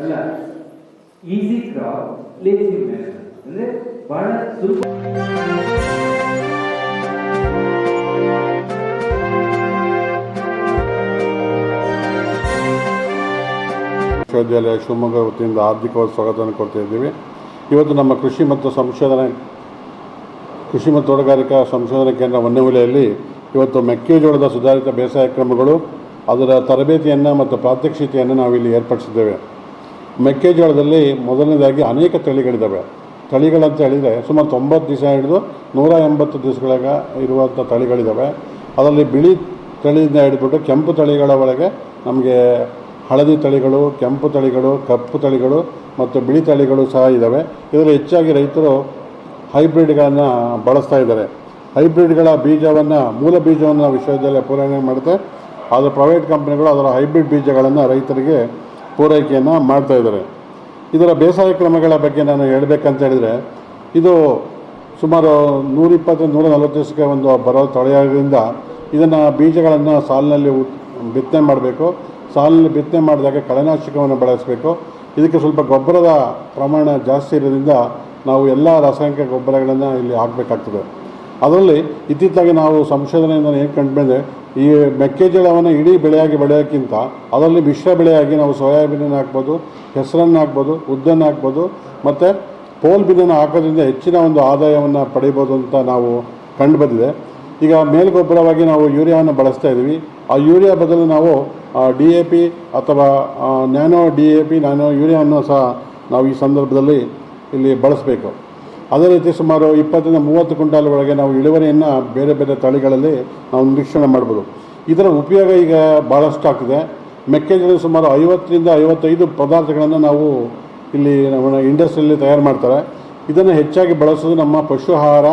ಅಲ್ಲ crop lazy man ಬಹಳ ಸುಲಭ ವಿಶ್ವವಿದ್ಯಾಲಯ ಶಿವಮೊಗ್ಗ ವತಿಯಿಂದ ಆರ್ಥಿಕವಾದ ಸ್ವಾಗತವನ್ನು ಕೊಡ್ತಾ ಇದ್ದೀವಿ. ಇವತ್ತು ನಮ್ಮ ಕೃಷಿ ಮತ್ತು ಸಂಶೋಧನೆ, ಕೃಷಿ ಮತ್ತು ತೋಟಗಾರಿಕಾ ಸಂಶೋಧನಾ ಕೇಂದ್ರ ಹೊನ್ನವಲೆಯಲ್ಲಿ ಇವತ್ತು ಮೆಕ್ಕೆಜೋಳದ ಸುಧಾರಿತ ಬೇಸಾಯ ಕ್ರಮಗಳು, ಅದರ ತರಬೇತಿಯನ್ನು ಮತ್ತು ಪ್ರಾತ್ಯಕ್ಷಿತೆಯನ್ನು ನಾವಿಲ್ಲಿ ಏರ್ಪಡಿಸಿದ್ದೇವೆ. ಮೆಕ್ಕೆಜೋಳದಲ್ಲಿ ಮೊದಲನೇದಾಗಿ ಅನೇಕ ತಳಿಗಳಿದ್ದಾವೆ. ತಳಿಗಳಂತ ಹೇಳಿದರೆ ಸುಮಾರು ತೊಂಬತ್ತು ದಿವಸ ಹಿಡಿದು ನೂರ ಎಂಬತ್ತು ದಿವಸಗಳಾಗ ಇರುವಂಥ ತಳಿಗಳಿದ್ದಾವೆ. ಅದರಲ್ಲಿ ಬಿಳಿ ತಳಿಯಿಂದ ಹಿಡಿದ್ಬಿಟ್ಟು ಕೆಂಪು ತಳಿಗಳ ಒಳಗೆ ನಮಗೆ ಹಳದಿ ತಳಿಗಳು, ಕೆಂಪು ತಳಿಗಳು, ಕಪ್ಪು ತಳಿಗಳು ಮತ್ತು ಬಿಳಿ ತಳಿಗಳು ಸಹ ಇದ್ದಾವೆ. ಇದರಲ್ಲಿ ಹೆಚ್ಚಾಗಿ ರೈತರು ಹೈಬ್ರಿಡ್ಗಳನ್ನು ಬಳಸ್ತಾ ಇದ್ದಾರೆ. ಹೈಬ್ರಿಡ್ಗಳ ಬೀಜವನ್ನು, ಮೂಲ ಬೀಜವನ್ನು ವಿಶ್ವವಿದ್ಯಾಲಯ ಪೂರೈಕೆ ಮಾಡುತ್ತೆ. ಆದರೆ ಪ್ರೈವೇಟ್ ಕಂಪ್ನಿಗಳು ಅದರ ಹೈಬ್ರಿಡ್ ಬೀಜಗಳನ್ನು ರೈತರಿಗೆ ಪೂರೈಕೆಯನ್ನು ಮಾಡ್ತಾ ಇದ್ದಾರೆ. ಇದರ ಬೇಸಾಯ ಕ್ರಮಗಳ ಬಗ್ಗೆ ನಾನು ಹೇಳಬೇಕಂತ ಹೇಳಿದರೆ, ಇದು ಸುಮಾರು ನೂರಿಪ್ಪತ್ತು ನೂರ ನಲವತ್ತು ದಿವಸಕ್ಕೆ ಒಂದು ಬರೋ ತಳಿಯಾದ್ರಿಂದ ಇದನ್ನು ಬೀಜಗಳನ್ನು ಸಾಲಿನಲ್ಲಿ ಬಿತ್ತನೆ ಮಾಡಬೇಕು. ಸಾಲಿನಲ್ಲಿ ಬಿತ್ತನೆ ಮಾಡಿದಾಗ ಕಳೆನಾಶಕವನ್ನು ಬಳಸಬೇಕು. ಇದಕ್ಕೆ ಸ್ವಲ್ಪ ಗೊಬ್ಬರದ ಪ್ರಮಾಣ ಜಾಸ್ತಿ ಇರೋದ್ರಿಂದ ನಾವು ಎಲ್ಲ ರಾಸಾಯನಿಕ ಗೊಬ್ಬರಗಳನ್ನು ಇಲ್ಲಿ ಹಾಕಬೇಕಾಗ್ತದೆ. ಅದರಲ್ಲಿ ಇತ್ತೀಚೆಗೆ ನಾವು ಸಂಶೋಧನೆಯಿಂದ ಏನು ಕಂಡು ಬಂದರೆ ಈ ಮೆಕ್ಕೆಜೋಳವನ್ನು ಇಡೀ ಬೆಳೆಯಾಗಿ ಬೆಳೆಯೋಕ್ಕಿಂತ ಅದರಲ್ಲಿ ಮಿಶ್ರ ಬೆಳೆಯಾಗಿ ನಾವು ಸೋಯಾಬೀನನ್ನು ಹಾಕ್ಬೋದು, ಹೆಸರನ್ನು ಹಾಕ್ಬೋದು, ಉದ್ದನ್ನು ಹಾಕ್ಬೋದು, ಮತ್ತು ಪೋಲ್ ಬಿನ್ನನ್ನು ಹಾಕೋದ್ರಿಂದ ಹೆಚ್ಚಿನ ಒಂದು ಆದಾಯವನ್ನು ಪಡಿಬೋದು ಅಂತ ನಾವು ಕಂಡು ಬಂದಿದೆ. ಈಗ ಮೇಲ್ಗೊಬ್ಬರವಾಗಿ ನಾವು ಯೂರಿಯಾವನ್ನು ಬಳಸ್ತಾ ಇದ್ದೀವಿ. ಆ ಯೂರಿಯಾ ಬದಲು ನಾವು ಡಿ ಎ ಪಿ ಅಥವಾ nano D A P, nano ಯೂರಿಯಾವನ್ನು ಸಹ ನಾವು ಈ ಸಂದರ್ಭದಲ್ಲಿ ಇಲ್ಲಿ ಬಳಸಬೇಕು. ಅದೇ ರೀತಿ ಸುಮಾರು ಇಪ್ಪತ್ತರಿಂದ ಮೂವತ್ತು ಕ್ವಿಂಟಾಲ್ ಒಳಗೆ ನಾವು ಇಳುವರಿಯನ್ನು ಬೇರೆ ಬೇರೆ ತಳಿಗಳಲ್ಲಿ ನಾವು ನಿರೀಕ್ಷಣೆ ಮಾಡ್ಬೋದು. ಇದರ ಉಪಯೋಗ ಈಗ ಭಾಳಷ್ಟು ಆಗ್ತಿದೆ. ಮೆಕ್ಕೆಜೋಳ ಸುಮಾರು ಐವತ್ತರಿಂದ ಐವತ್ತೈದು ಪದಾರ್ಥಗಳನ್ನು ನಾವು ಇಲ್ಲಿ ನಮ್ಮ ಇಂಡಸ್ಟ್ರಿಯಲ್ಲಿ ತಯಾರು ಮಾಡ್ತಾರೆ. ಇದನ್ನು ಹೆಚ್ಚಾಗಿ ಬಳಸೋದು ನಮ್ಮ ಪಶು ಆಹಾರ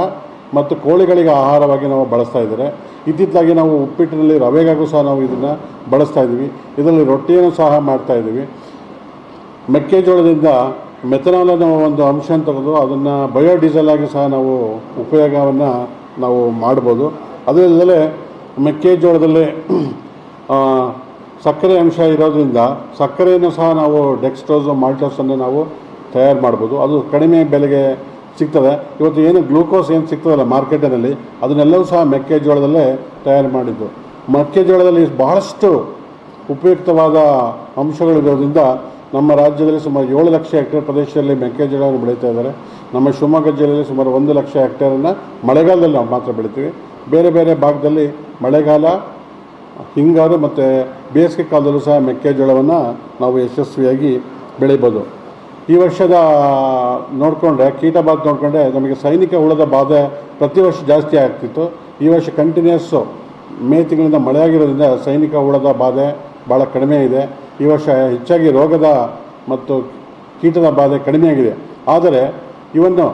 ಮತ್ತು ಕೋಳಿಗಳಿಗೆ ಆಹಾರವಾಗಿ ನಾವು ಬಳಸ್ತಾ ಇದ್ದಾರೆ. ಇತ್ತಿತ್ತಲಾಗಿ ನಾವು ಉಪ್ಪಿಟ್ಟಿನಲ್ಲಿ ರವೆಗಾಗೂ ಸಹ ನಾವು ಇದನ್ನು ಬಳಸ್ತಾ ಇದ್ದೀವಿ. ಇದರಲ್ಲಿ ರೊಟ್ಟಿಯನ್ನು ಸಹ ಮಾಡ್ತಾ ಇದ್ದೀವಿ. ಮೆಕ್ಕೆಜೋಳದಿಂದ ಮೆಥನಾಲ್ ಅನ್ನೋ ಒಂದು ಅಂಶ ತೆಗೆದು ಅದನ್ನು ಬಯೋಡೀಸೆಲ್ ಆಗಿ ಸಹ ನಾವು ಉಪಯೋಗವನ್ನು ನಾವು ಮಾಡ್ಬೋದು. ಅದೇ ಇಲ್ಲದೆ ಮೆಕ್ಕೆಜೋಳದಲ್ಲಿ ಸಕ್ಕರೆ ಅಂಶ ಇರೋದ್ರಿಂದ ಸಕ್ಕರೆಯನ್ನು ಸಹ ನಾವು ಡೆಕ್ಸ್ಟ್ರೋಸ್ ಮಾಲ್ಟೋಸನ್ನು ನಾವು ತಯಾರು ಮಾಡ್ಬೋದು. ಅದು ಕಡಿಮೆ ಬೆಲೆಗೆ ಸಿಗ್ತದೆ. ಇವತ್ತು ಏನು ಗ್ಲೂಕೋಸ್ ಏನು ಸಿಗ್ತದಲ್ಲ ಮಾರ್ಕೆಟಿನಲ್ಲಿ ಅದನ್ನೆಲ್ಲವೂ ಸಹ ಮೆಕ್ಕೆಜೋಳದಲ್ಲೇ ತಯಾರು ಮಾಡಿದ್ದು. ಮೆಕ್ಕೆಜೋಳದಲ್ಲಿ ಬಹಳಷ್ಟು ಉಪಯುಕ್ತವಾದ ಅಂಶಗಳಿರೋದ್ರಿಂದ ನಮ್ಮ ರಾಜ್ಯದಲ್ಲಿ ಸುಮಾರು ಏಳು ಲಕ್ಷ ಹೆಕ್ಟೇರ್ ಪ್ರದೇಶದಲ್ಲಿ ಮೆಕ್ಕೆಜೋಳವನ್ನು ಬೆಳೀತಾ ಇದ್ದಾರೆ ನಮ್ಮ ಶಿವಮೊಗ್ಗ ಜಿಲ್ಲೆಯಲ್ಲಿ ಸುಮಾರು ಒಂದು ಲಕ್ಷ ಹೆಕ್ಟೇರನ್ನು ಮಳೆಗಾಲದಲ್ಲಿ ನಾವು ಮಾತ್ರ ಬೆಳಿತೀವಿ. ಬೇರೆ ಬೇರೆ ಭಾಗದಲ್ಲಿ ಮಳೆಗಾಲ, ಹಿಂಗಾರು ಮತ್ತು ಬೇಸಿಗೆ ಕಾಲದಲ್ಲೂ ಸಹ ಮೆಕ್ಕೆಜೋಳವನ್ನು ನಾವು ಯಶಸ್ವಿಯಾಗಿ ಬೆಳಿಬೋದು. ಈ ವರ್ಷದ ನೋಡಿಕೊಂಡ್ರೆ, ಕೀಟ ಬಾಧೆ ನೋಡಿಕೊಂಡ್ರೆ ನಮಗೆ ಸೈನಿಕ ಹುಳದ ಬಾಧೆ ಪ್ರತಿ ವರ್ಷ ಜಾಸ್ತಿ ಆಗ್ತಿತ್ತು. ಈ ವರ್ಷ ಕಂಟಿನ್ಯೂಸ್ಸು ಮೇ ತಿಂಗಳಿಂದ ಮಳೆಯಾಗಿರೋದ್ರಿಂದ ಸೈನಿಕ ಹುಳದ ಬಾಧೆ ಭಾಳ ಕಡಿಮೆ ಇದೆ. ಈ ವರ್ಷ ಹೆಚ್ಚಾಗಿ ರೋಗದ ಮತ್ತು ಕೀಟದ ಬಾಧೆ ಕಡಿಮೆ ಆಗಿದೆ. ಆದರೆ ಇವನ್ನು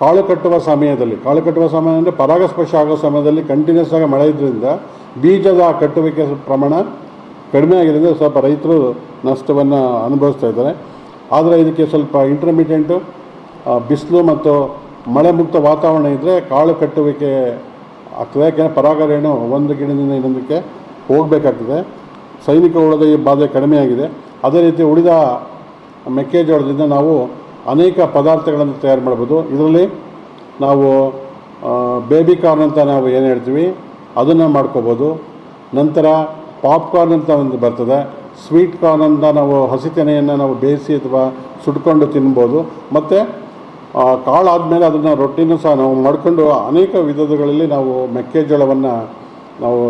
ಕಾಳು ಕಟ್ಟುವ ಸಮಯದಲ್ಲಿ, ಕಾಳು ಕಟ್ಟುವ ಸಮಯ ಅಂದರೆ ಪರಾಗಸ್ಪರ್ಶ ಆಗೋ ಸಮಯದಲ್ಲಿ ಕಂಟಿನ್ಯೂಸ್ ಆಗಿ ಮಳೆ ಇದ್ದರಿಂದ ಬೀಜದ ಕಟ್ಟುವಿಕೆ ಪ್ರಮಾಣ ಕಡಿಮೆ ಆಗಿದ್ದರಿಂದ ಸ್ವಲ್ಪ ರೈತರು ನಷ್ಟವನ್ನು ಅನುಭವಿಸ್ತಾ ಇದ್ದಾರೆ. ಆದರೆ ಇದಕ್ಕೆ ಸ್ವಲ್ಪ ಇಂಟರ್ಮೀಡಿಯೆಂಟು ಬಿಸಿಲು ಮತ್ತು ಮಳೆ ಮುಕ್ತ ವಾತಾವರಣ ಇದ್ದರೆ ಕಾಳು ಕಟ್ಟುವಿಕೆ ಆಗ್ತದೆ. ಯಾಕೆಂದರೆ ಪರಾಗರೇಣು ಒಂದು ಗಿಡದಿಂದ ಇನ್ನೊಂದಕ್ಕೆ ಹೋಗಬೇಕಾಗ್ತದೆ. ಸೈನಿಕ ಹುಳದ ಈ ಬಾಧೆ ಕಡಿಮೆ ಆಗಿದೆ ಅದೇ ರೀತಿ ಉಳಿದ ಮೆಕ್ಕೆಜೋಳದಿಂದ ನಾವು ಅನೇಕ ಪದಾರ್ಥಗಳನ್ನು ತಯಾರು ಮಾಡ್ಬೋದು ಇದರಲ್ಲಿ ನಾವು ಬೇಬಿ ಕಾರ್ನ್ ಅಂತ ನಾವು ಏನು ಹೇಳ್ತೀವಿ, ಅದನ್ನು ಮಾಡ್ಕೋಬೋದು ನಂತರ ಪಾಪ್ಕಾರ್ನ್ ಅಂತ ಒಂದು ಬರ್ತದೆ. ಸ್ವೀಟ್ ಕಾರ್ನ್ ಅಂತ ನಾವು ಹಸಿ ತೆನೆಯನ್ನು ನಾವು ಬೇಯಿಸಿ ಅಥವಾ ಸುಟ್ಕೊಂಡು ತಿನ್ಬೋದು. ಮತ್ತು ಕಾಳು ಆದಮೇಲೆ ಅದನ್ನು ರೊಟ್ಟಿನೂ ಸಹ ನಾವು ಮಾಡ್ಕೊಂಡು ಅನೇಕ ವಿಧಗಳಲ್ಲಿ ನಾವು ಮೆಕ್ಕೆಜೋಳವನ್ನು ನಾವು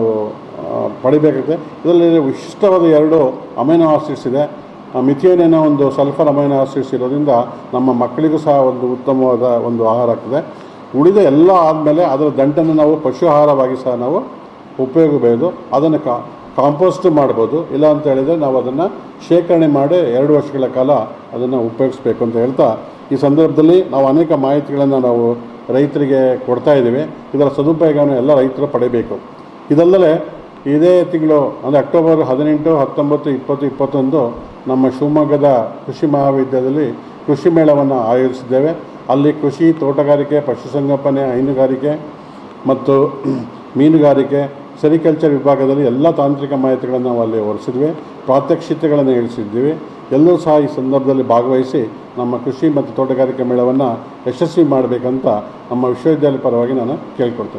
ಪಡಿಬೇಕಾಗುತ್ತೆ. ಇದರಲ್ಲಿ ವಿಶಿಷ್ಟವಾದ ಎರಡು ಅಮೈನೋ ಆಸಿಡ್ಸ್ ಇದೆ. ಮಿಥಿಯನ್ ಏನೋ ಒಂದು ಸಲ್ಫರ್ ಅಮೈನೋ ಆಸಿಡ್ಸ್ ಇರೋದ್ರಿಂದ ನಮ್ಮ ಮಕ್ಕಳಿಗೂ ಸಹ ಒಂದು ಉತ್ತಮವಾದ ಒಂದು ಆಹಾರ ಆಗ್ತದೆ. ಉಳಿದ ಎಲ್ಲ ಆದಮೇಲೆ ಅದರ ದಂಟನ್ನು ನಾವು ಪಶು ಆಹಾರವಾಗಿ ಸಹ ನಾವು ಉಪಯೋಗಬಹುದು ಅದನ್ನು ಕಾ, ಕಾಂಪೋಸ್ಟ್ ಮಾಡ್ಬೋದು. ಇಲ್ಲ ಅಂತ ಹೇಳಿದರೆ ನಾವು ಅದನ್ನು ಶೇಖರಣೆ ಮಾಡಿ ಎರಡು ವರ್ಷಗಳ ಕಾಲ ಅದನ್ನು ಉಪಯೋಗಿಸ್ಬೇಕು ಅಂತ ಹೇಳ್ತಾ, ಈ ಸಂದರ್ಭದಲ್ಲಿ ನಾವು ಅನೇಕ ಮಾಹಿತಿಗಳನ್ನು ನಾವು ರೈತರಿಗೆ ಕೊಡ್ತಾ ಇದ್ದೀವಿ. ಇದರ ಸದುಪಯೋಗವನ್ನು ಎಲ್ಲ ರೈತರು ಪಡೆಯಬೇಕು ಇದಲ್ಲದೆ ಇದೇ ತಿಂಗಳು, ಅಂದರೆ ಅಕ್ಟೋಬರ್ ಹದಿನೆಂಟು, ಹತ್ತೊಂಬತ್ತು, ಇಪ್ಪತ್ತು, ಇಪ್ಪತ್ತೊಂದು ನಮ್ಮ ಶಿವಮೊಗ್ಗದ ಕೃಷಿ ಮಹಾವಿದ್ಯಾಲಯದಲ್ಲಿ ಕೃಷಿ ಮೇಳವನ್ನು ಆಯೋಜಿಸಿದ್ದೇವೆ. ಅಲ್ಲಿ ಕೃಷಿ ತೋಟಗಾರಿಕೆ ಪಶುಸಂಗೋಪನೆ ಹೈನುಗಾರಿಕೆ ಮತ್ತು ಮೀನುಗಾರಿಕೆ, ಸೆರಿಕಲ್ಚರ್ ವಿಭಾಗದಲ್ಲಿ ಎಲ್ಲ ತಾಂತ್ರಿಕ ಮಾಹಿತಿಗಳನ್ನು ನಾವು ಅಲ್ಲಿ ಹೊರಿಸಿದ್ವಿ ಪ್ರಾತ್ಯಕ್ಷಿತೆಗಳನ್ನು ಇಳಿಸಿದ್ದೀವಿ ಎಲ್ಲರೂ ಸಹ ಈ ಸಂದರ್ಭದಲ್ಲಿ ಭಾಗವಹಿಸಿ ನಮ್ಮ ಕೃಷಿ ಮತ್ತು ತೋಟಗಾರಿಕೆ ಮೇಳವನ್ನು ಯಶಸ್ವಿ ಮಾಡಬೇಕಂತ ನಮ್ಮ ವಿಶ್ವವಿದ್ಯಾಲಯ ಪರವಾಗಿ ನಾನು ಕೇಳ್ಕೊಡ್ತೇನೆ